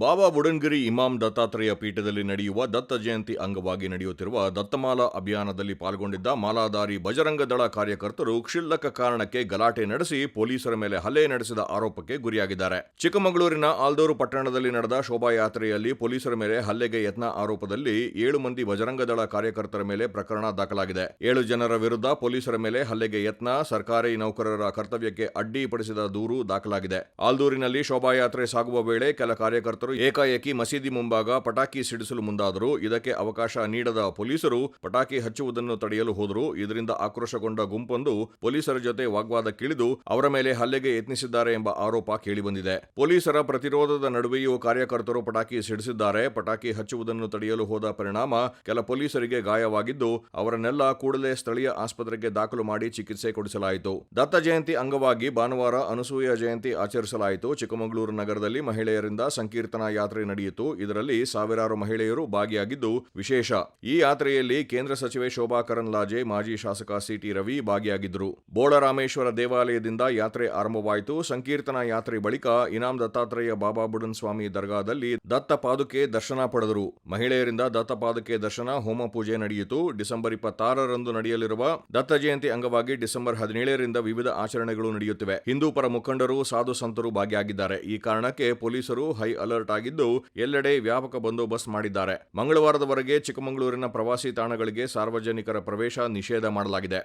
ಬಾಬಾ ಬುಡನ್ಗಿರಿ ಇಮಾಂ ದತ್ತಾತ್ರೇಯ ಪೀಠದಲ್ಲಿ ನಡೆಯುವ ದತ್ತ ಜಯಂತಿ ಅಂಗವಾಗಿ ನಡೆಯುತ್ತಿರುವ ದತ್ತಮಾಲಾ ಅಭಿಯಾನದಲ್ಲಿ ಪಾಲ್ಗೊಂಡಿದ್ದ ಮಾಲಾಧಾರಿ ಬಜರಂಗ ದಳ ಕಾರ್ಯಕರ್ತರು ಕ್ಷುಲ್ಲಕ ಕಾರಣಕ್ಕೆ ಗಲಾಟೆ ನಡೆಸಿ ಪೊಲೀಸರ ಮೇಲೆ ಹಲ್ಲೆ ನಡೆಸಿದ ಆರೋಪಕ್ಕೆ ಗುರಿಯಾಗಿದ್ದಾರೆ. ಚಿಕ್ಕಮಗಳೂರಿನ ಆಲ್ದೂರು ಪಟ್ಟಣದಲ್ಲಿ ನಡೆದ ಶೋಭಾಯಾತ್ರೆಯಲ್ಲಿ ಪೊಲೀಸರ ಮೇಲೆ ಹಲ್ಲೆಗೆ ಯತ್ನ ಆರೋಪದಲ್ಲಿ ಏಳು ಮಂದಿ ಬಜರಂಗ ದಳ ಕಾರ್ಯಕರ್ತರ ಮೇಲೆ ಪ್ರಕರಣ ದಾಖಲಾಗಿದೆ. ಏಳು ಜನರ ವಿರುದ್ಧ ಪೊಲೀಸರ ಮೇಲೆ ಹಲ್ಲೆಗೆ ಯತ್ನ ಸರ್ಕಾರಿ ನೌಕರರ ಕರ್ತವ್ಯಕ್ಕೆ ಅಡ್ಡಿಪಡಿಸಿದ ದೂರು ದಾಖಲಾಗಿದೆ. ಆಲ್ದೂರಿನಲ್ಲಿ ಶೋಭಾಯಾತ್ರೆ ಸಾಗುವ ವೇಳೆ ಕೆಲ ಕಾರ್ಯಕರ್ತರು ಏಕಾಏಕಿ ಮಸೀದಿ ಮುಂಭಾಗ ಪಟಾಕಿ ಸಿಡಿಸಲು ಮುಂದಾದರು. ಇದಕ್ಕೆ ಅವಕಾಶ ನೀಡದ ಪೊಲೀಸರು ಪಟಾಕಿ ಹಚ್ಚುವುದನ್ನು ತಡೆಯಲು ಹೋದರು. ಇದರಿಂದ ಆಕ್ರೋಶಗೊಂಡ ಗುಂಪೊಂದು ಪೊಲೀಸರ ಜೊತೆ ವಾಗ್ವಾದಕ್ಕಿಳಿದು ಅವರ ಮೇಲೆ ಹಲ್ಲೆಗೆ ಯತ್ನಿಸಿದ್ದಾರೆ ಎಂಬ ಆರೋಪ ಕೇಳಿಬಂದಿದೆ. ಪೊಲೀಸರ ಪ್ರತಿರೋಧದ ನಡುವೆಯೂ ಕಾರ್ಯಕರ್ತರು ಪಟಾಕಿ ಸಿಡಿಸಿದ್ದಾರೆ. ಪಟಾಕಿ ಹಚ್ಚುವುದನ್ನು ತಡೆಯಲು ಹೋದ ಪರಿಣಾಮ ಕೆಲ ಪೊಲೀಸರಿಗೆ ಗಾಯವಾಗಿದ್ದು, ಅವರನ್ನೆಲ್ಲ ಕೂಡಲೇ ಸ್ಥಳೀಯ ಆಸ್ಪತ್ರೆಗೆ ದಾಖಲು ಮಾಡಿ ಚಿಕಿತ್ಸೆ ಕೊಡಿಸಲಾಯಿತು. ದತ್ತ ಜಯಂತಿ ಅಂಗವಾಗಿ ಭಾನುವಾರ ಅನಸೂಯ ಜಯಂತಿ ಆಚರಿಸಲಾಯಿತು. ಚಿಕ್ಕಮಗಳೂರು ನಗರದಲ್ಲಿ ಮಹಿಳೆಯರಿಂದ ಸಂಕೀರ್ತನಾ ಯಾತ್ರೆ ನಡೆಯಿತು. ಇದರಲ್ಲಿ ಸಾವಿರಾರು ಮಹಿಳೆಯರು ಭಾಗಿಯಾಗಿದ್ದು ವಿಶೇಷ. ಈ ಯಾತ್ರೆಯಲ್ಲಿ ಕೇಂದ್ರ ಸಚಿವೆ ಶೋಭಾ ಕರಂದ್ಲಾಜೆ, ಮಾಜಿ ಶಾಸಕ ಸಿಟಿ ರವಿ ಭಾಗಿಯಾಗಿದ್ದರು. ಬೋಳರಾಮೇಶ್ವರ ದೇವಾಲಯದಿಂದ ಯಾತ್ರೆ ಆರಂಭವಾಯಿತು. ಸಂಕೀರ್ತನಾ ಯಾತ್ರೆ ಬಳಿಕ ಇನಾಂ ದತ್ತಾತ್ರೇಯ ಬಾಬಾ ಬುಡನ್ ಸ್ವಾಮಿ ದರ್ಗಾದಲ್ಲಿ ದತ್ತ ಪಾದುಕೆ ದರ್ಶನ ಪಡೆದರು. ಮಹಿಳೆಯರಿಂದ ದತ್ತ ಪಾದುಕೆ ದರ್ಶನ, ಹೋಮ ಪೂಜೆ ನಡೆಯಿತು. ಡಿಸೆಂಬರ್ ಇಪ್ಪತ್ತಾರರಂದು ನಡೆಯಲಿರುವ ದತ್ತ ಜಯಂತಿ ಅಂಗವಾಗಿ ಡಿಸೆಂಬರ್ ಹದಿನೇಳರಿಂದ ವಿವಿಧ ಆಚರಣೆಗಳು ನಡೆಯುತ್ತಿವೆ. ಹಿಂದೂ ಪರ ಮುಖಂಡರು, ಸಾಧು ಸಂತರು ಭಾಗಿಯಾಗಿದ್ದಾರೆ. ಈ ಕಾರಣಕ್ಕೆ ಪೊಲೀಸರು ಹೈ ಅಲರ್ಟ್ ಆಗಿದ್ದು ಎಲ್ಲೆಡೆ ವ್ಯಾಪಕ ಬಂದೋಬಸ್ತ್ ಮಾಡಿದ್ದಾರೆ. ಮಂಗಳವಾರದವರೆಗೆ ಚಿಕ್ಕಮಗಳೂರಿನ ಪ್ರವಾಸಿ ತಾಣಗಳಿಗೆ ಸಾರ್ವಜನಿಕರ ಪ್ರವೇಶ ನಿಷೇಧ ಮಾಡಲಾಗಿದೆ.